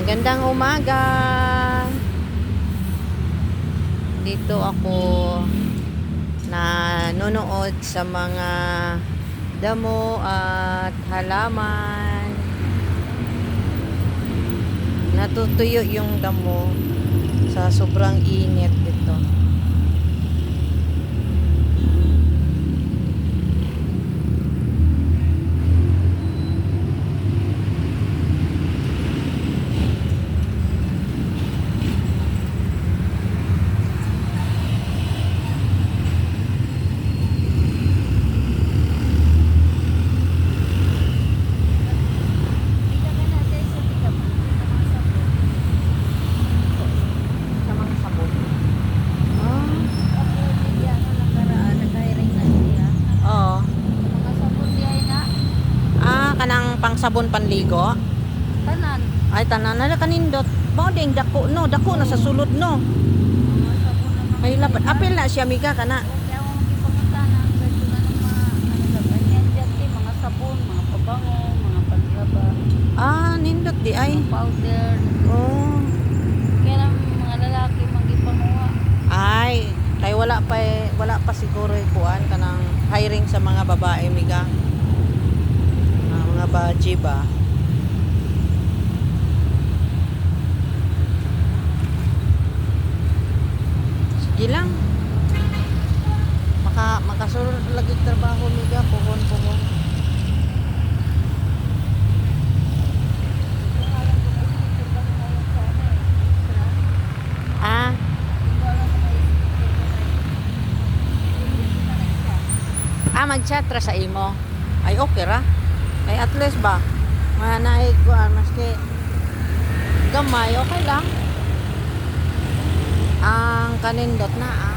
Magandang umaga. Dito ako nanonood sa mga damo at halaman. Natutuyo yung damo sa sobrang init dito. Sa mga sabon. Ah, oo. Ah, pangsabon panligo. Ay tanan na kanindot. Mao ding dako no, dako na sa sulod no. Ay lapat apil na siya miga kana. Ah, nindot di ay. powder. Oh. Kaya mga lalaki magipanguha. Ay, kay wala pa eh- wala pa siguro eh, kuan kanang hiring sa mga babae miga. Mga baji ba? Sige lang. Maka makasulod lagi trabaho miga puhon puhon. Ah, ah mag-chat ra sa imo. Ay okay ra. Ay at least ba manay kuan maski gamay okay lang. Ang kanindot na ah.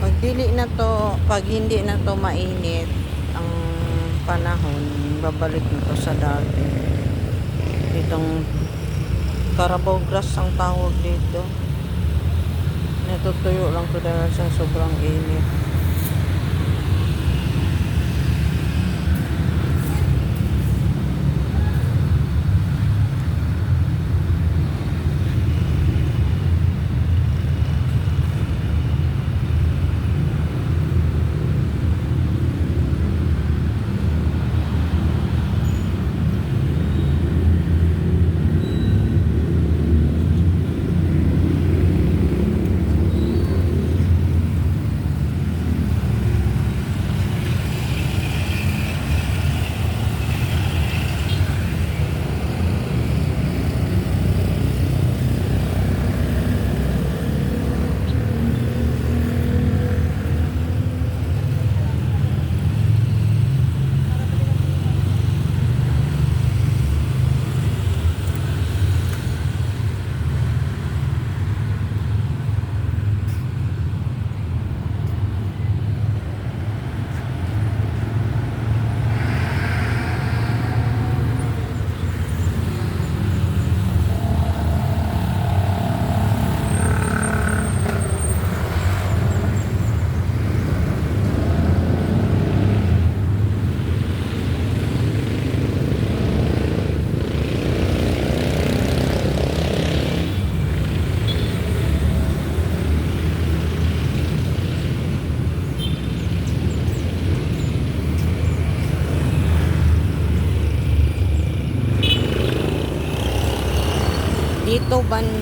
Pag dili na to, pag hindi na to mainit ang panahon, babalik na to sa dati. Itong Carabao grass ang tawag dito. Natutuyo lang to dahil sa sobrang init.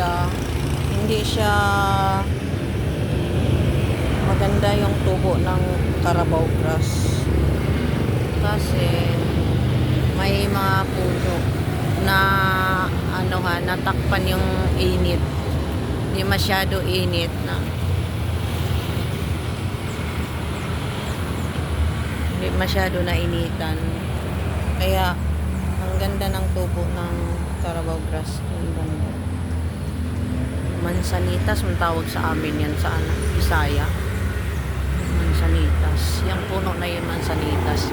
Banda hindi siya maganda yung tubo ng Carabao grass. Kasi may mga puno na ano ha natakpan yung init. Hindi masyado init na. Hindi masyado na initan. Kaya ang ganda ng tubo ng Carabao grass. Yung banda Mansanitas, ang tawag sa amin yan sa ano, Bisaya. Mansanitas. Yung puno na yun, mansanitas.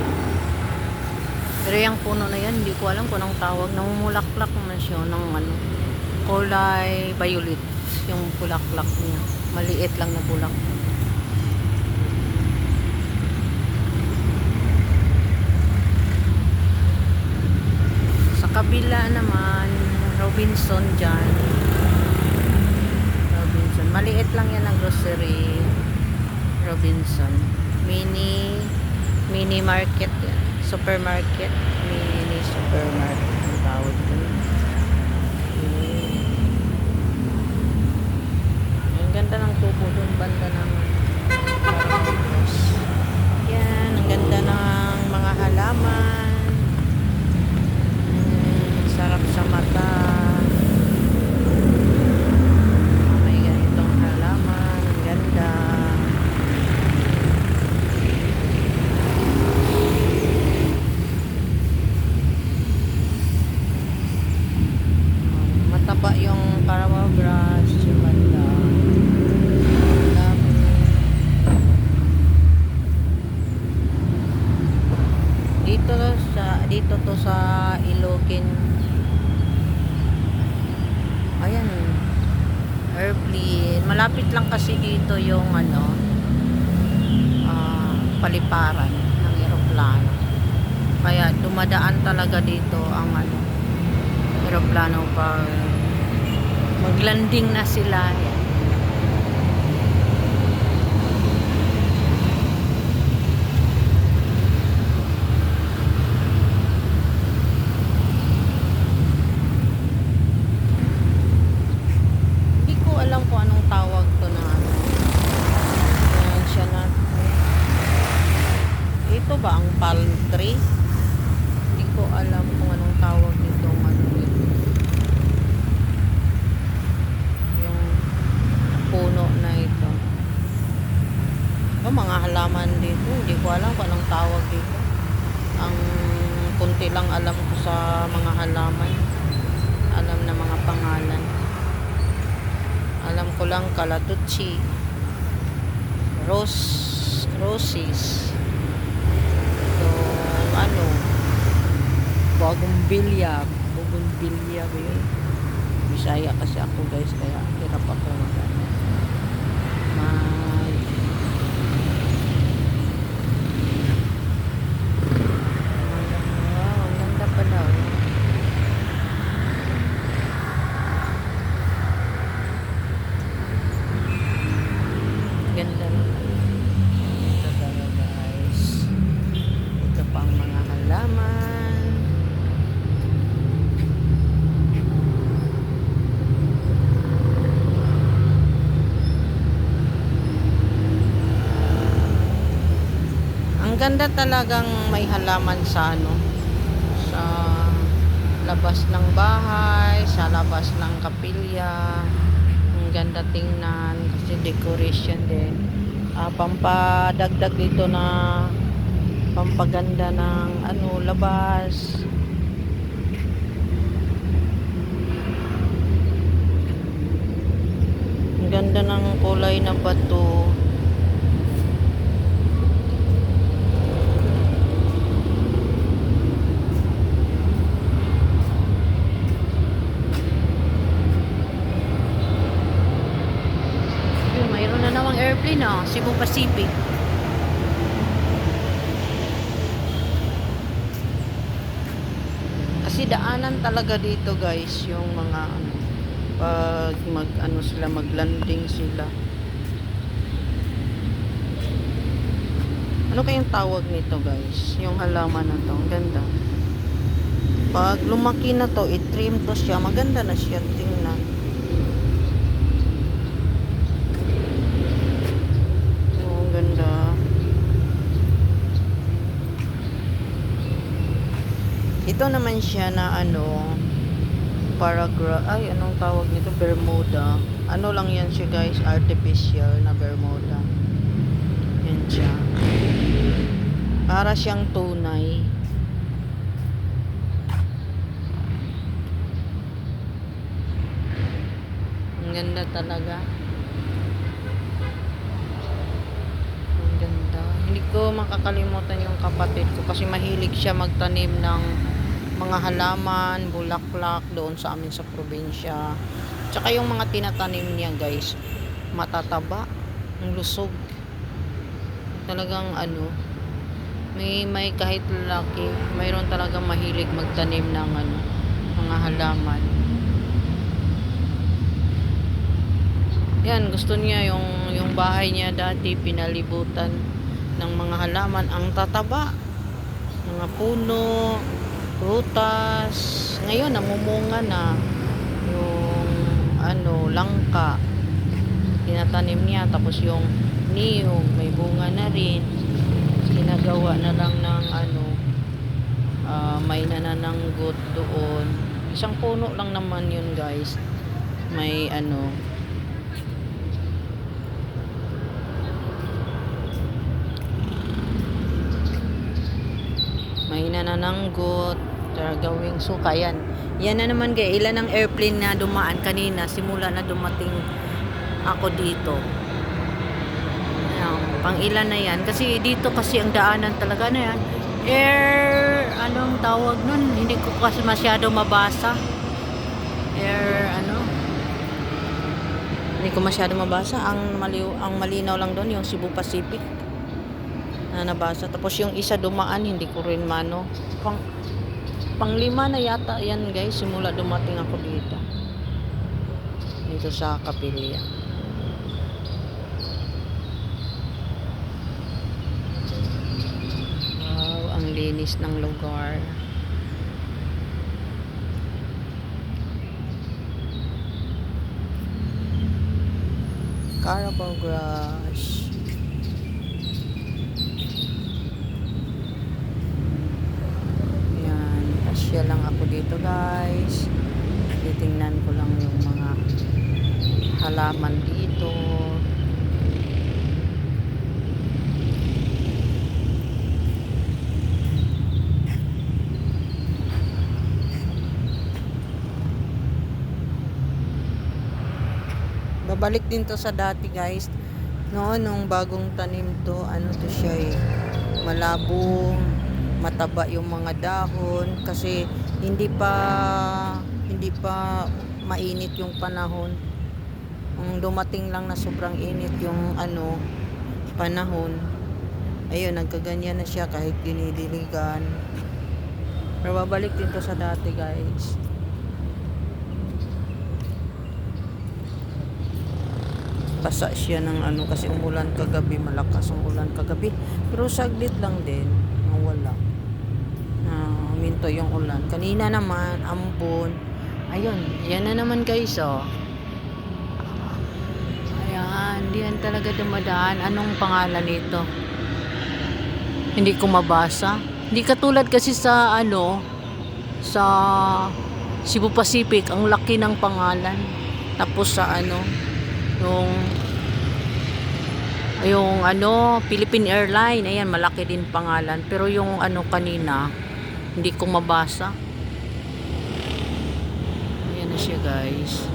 Pero yung puno na yan, hindi ko alam kung anong tawag. Namumulaklak naman siya ng ano, kulay violet. Yung bulaklak niya. Maliit lang na bulak. Sa kabila naman, Robinson dyan. Maliit lang yan ang grocery. Robinson. Mini, mini market yan. Supermarket. Mini supermarket ang tawag doon. Ang ganda ng tubo doon, banda ng Caracas. Yan, ang ganda ng mga halaman. Mm, sarap sa mata. May ganitong halaman. Ang ganda. Um, Mataba yung Carabao grass. Yung banda. Dami. Dito sa dito to sa Ilocin. Ayan. Airplane. Malapit lang kasi dito yung ano ah, paliparan ng eroplano. Kaya dumadaan talaga dito ang ano eroplano pag maglanding na sila. Yan. Hindi ko alam kung anong tawag to na ano. Ayan siya na. Ito ba ang palm tree? Hindi ko alam kung anong tawag nito. Ano ito. Yung puno na ito. Oh, mga halaman dito. Hindi ko alam kung anong tawag dito. Ang kunti lang alam ko sa mga halaman. Alam na mga pangalan. Alam ko lang kalatuchi. Rose, roses. So, ano, bagong bilya. Bagong yun? Bisaya kasi ako guys, kaya hirap ako mag ano. Mag Wow, ang ganda pala. oh. Ganda naman. Ito talaga guys. Ito pa ang mga halaman. Ang ganda talagang may halaman sa ano sa labas ng bahay, sa labas ng kapilya. Ang ganda tingnan kasi decoration din. Ah, pampadagdag dito na pampaganda ng ano labas. Ang ganda ng kulay na bato. Yun, mayroon na namang airplane ah, Cebu Pacific. Kasi daanan talaga dito guys, yung mga ano, pag mag ano sila, maglanding sila. Ano kayang tawag nito guys? Yung halaman na to, ang ganda. Pag lumaki na to, i-trim to siya, maganda na siya tingnan. Oh, ang ganda. Ito naman siya na ano, paragra, ay anong tawag nito? Bermuda. Ano lang yan siya guys, artificial na Bermuda. Yan siya. Para siyang tunay. Ang ganda talaga. Ang ganda. Hindi ko makakalimutan yung kapatid ko kasi mahilig siya magtanim ng mga halaman, bulaklak doon sa amin sa probinsya. Tsaka yung mga tinatanim niya guys, matataba, ang lusog. Talagang ano, may may kahit lalaki, mayroon talagang mahilig magtanim ng ano, mga halaman. Yan, gusto niya yung yung bahay niya dati pinalibutan ng mga halaman ang tataba. Mga puno, prutas. Ngayon namumunga na yung ano, langka. Tinatanim niya tapos yung niyog may bunga na rin. Ginagawa na lang ng ano ah, may nanananggot doon. Isang puno lang naman yun, guys. May ano may nanananggot gawing suka yan. Yan na naman gay ilan ang airplane na dumaan kanina? Simula na dumating ako dito. Ayan, pang ilan na yan? Kasi dito kasi ang daanan talaga na yan? Air anong tawag nun? Hindi ko kasi masyado mabasa. Air ano? Hindi ko masyado mabasa. Ang maliw ang malinaw lang doon yung Cebu Pacific na nabasa. Tapos yung isa dumaan, hindi ko rin mano. Pang, panglima na yata yan guys, simula dumating ako dito. Dito sa Kapilya. Wow, ang linis ng lugar. Carabao Grass. Yan, pasya lang ako dito guys. Titingnan ko lang yung mga halaman dito. Babalik din to sa dati guys. Noon, nung bagong tanim to, ano to siya eh, malabo, mataba yung mga dahon kasi hindi pa hindi pa mainit yung panahon. Ang dumating lang na sobrang init yung ano panahon. Ayun, nagkaganyan na siya kahit dinidiligan. Pero babalik din to sa dati, guys. Basa siya ng ano kasi umulan kagabi, malakas ang ulan kagabi. Pero saglit lang din, nawala. Minto yung ulan. Kanina naman, ambon. Ayun, yan na naman guys, oh. Ayan, diyan talaga dumadaan. Anong pangalan nito? Hindi ko mabasa. Hindi katulad kasi sa ano, sa Cebu Pacific, ang laki ng pangalan. Tapos sa ano, yung yung ano, Philippine Airline, ayan, malaki din pangalan. Pero yung ano kanina, hindi ko mabasa. Ayan na siya, guys.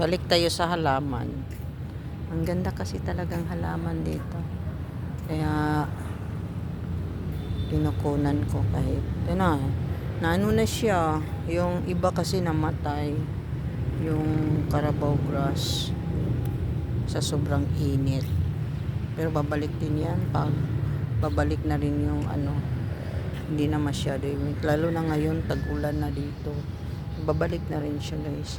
Balik tayo sa halaman. Ang ganda kasi talagang halaman dito. Kaya kinukunan ko kahit ito na naano na siya yung iba kasi namatay yung Carabao grass sa sobrang init. Pero babalik din yan pag babalik na rin yung ano hindi na masyado yung lalo na ngayon tag-ulan na dito. Babalik na rin siya guys.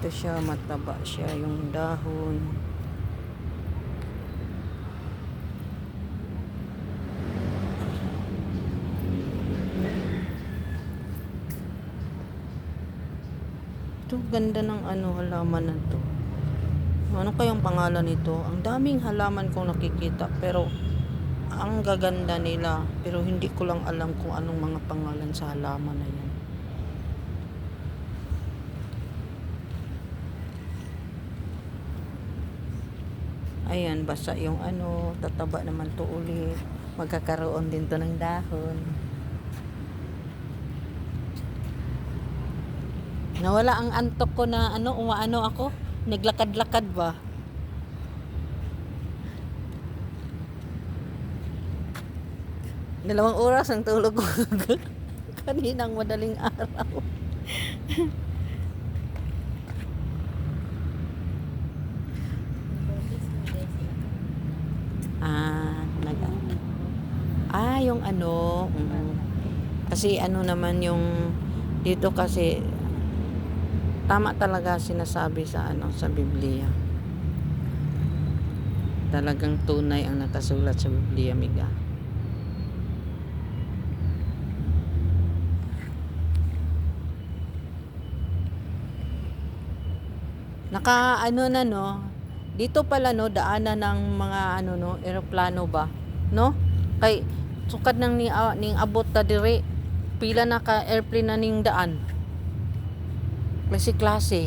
Ito siya mataba siya yung dahon ganda ng ano, halaman na to. Ano kayang pangalan nito? Ang daming halaman kong nakikita pero ang gaganda nila pero hindi ko lang alam kung anong mga pangalan sa halaman na yan. Ayan, basa yung ano, tataba naman to ulit. Magkakaroon din to ng dahon. Nawala ang antok ko na ano, umaano ako. Naglakad-lakad ba? Dalawang oras ang tulog ko kaninang madaling araw. Ah, nag Ah, yung ano, mm, kasi ano naman yung dito kasi tama talaga sinasabi sa ano sa Biblia. Talagang tunay ang nakasulat sa Biblia, miga. Naka ano na no, dito pala no daanan ng mga ano no, eroplano ba? No? Kay sukad nang ni ah, ning abot ta dire pila na ka airplane na ning daan. Klase klase.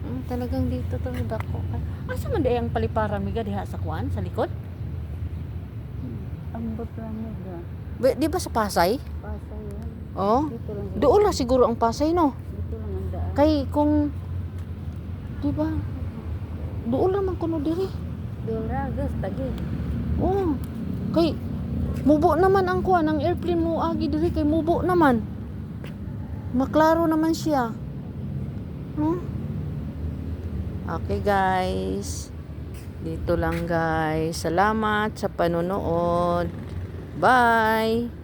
Hmm, talagang dito to dako. Asa man day ang paliparan miga diha sa kuan sa likod? Ambot lang mo ga. Ba- Di ba sa Pasay? Pasay yan. Oh. Dito lang. Doon lang siguro ang Pasay no. Dito lang ang daan. Kay kung di ba doon lang man kuno diri. Dora, gas, tagi. Oh. Kay mubo naman ang kuan ang airplane mo agi diri kay mubo naman. Maklaro naman siya. Hmm? Okay guys. Dito lang guys. Salamat sa panonood. Bye.